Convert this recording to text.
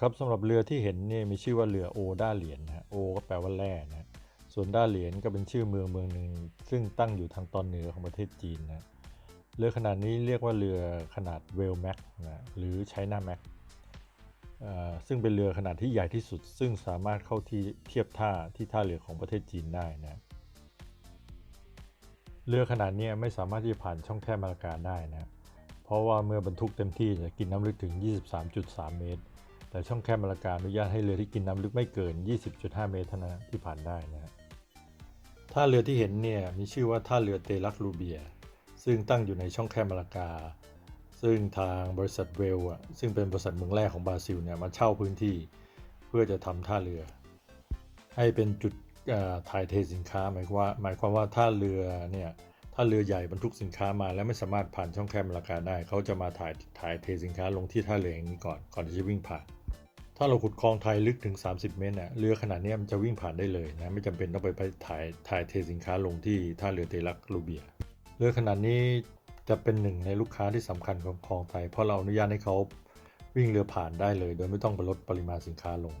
ครับสำหรับเรือที่เห็นเนี่ยมีชื่อว่าเรือโอด้าเหรียญนะฮะโอก็แปลว่าแร่นะฮะส่วนด้าเหรียญก็เป็นชื่อเมืองเมืองหนึ่งซึ่งตั้งอยู่ทางตอนเหนือของประเทศจีนนะเรือขนาดนี้เรียกว่าเรือขนาดเวลแม็กนะหรือไชน่าแม็กซึ่งเป็นเรือขนาดที่ใหญ่ที่สุด ซึ่งสามารถเข้าที่เทียบท่าที่ท่าเรือของประเทศจีนได้นะเรือขนาดนี้ไม่สามารถที่จะผ่านช่องแคบมาลากาได้นะเพราะว่าเมื่อบรรทุกเต็มที่จะกินน้ำลึกถึง 23.3 เมตร แต่ช่องแคบมาลากาอนุญาตให้เรือที่กินน้ำลึกไม่เกิน 20.5 เมตรเท่านั้นที่ผ่านได้นะท่าเรือที่เห็นเนี่ยมีชื่อว่าท่าเรือเตลักลูเบีย ซึ่งตั้งอยู่ในช่องแคบมาลากา ซึ่งทางบริษัทเวลอะซึ่งเป็นบริษัทเมืองแรกของบราซิลเนี่ยมาเช่าพื้นที่เพื่อจะทำท่าเรือ ให้เป็นจุดถ่ายเทสินค้าหมายว่าหมายความว่าท่าเรือเนี่ยถ้าเรือใหญ่บรรทุกสินค้ามาแล้วไม่สามารถผ่านช่องแคบมาลากาได้ เขาจะมาถ่ายถ่ายเทสินค้าลงที่ท่าเรืออย่างนี้ก่อนก่อนที่จะวิ่งผ่าน ถ้าเราขุดคลองไทยลึกถึง 30 เมตรน่ะเรือขนาดนี้มันจะวิ่งผ่านได้เลยนะไม่จำเป็นต้องไปถ่ายถ่ายเทสินค้าลงที่ท่าเรือเตลักลูเบีย เรือขนาดนี้จะเป็นหนึ่งในลูกค้าที่สำคัญของคลองไทย เพราะเราอนุญาตให้เขาวิ่งเรือผ่านได้เลย โดยไม่ต้องไปลดปริมาณสินค้าลง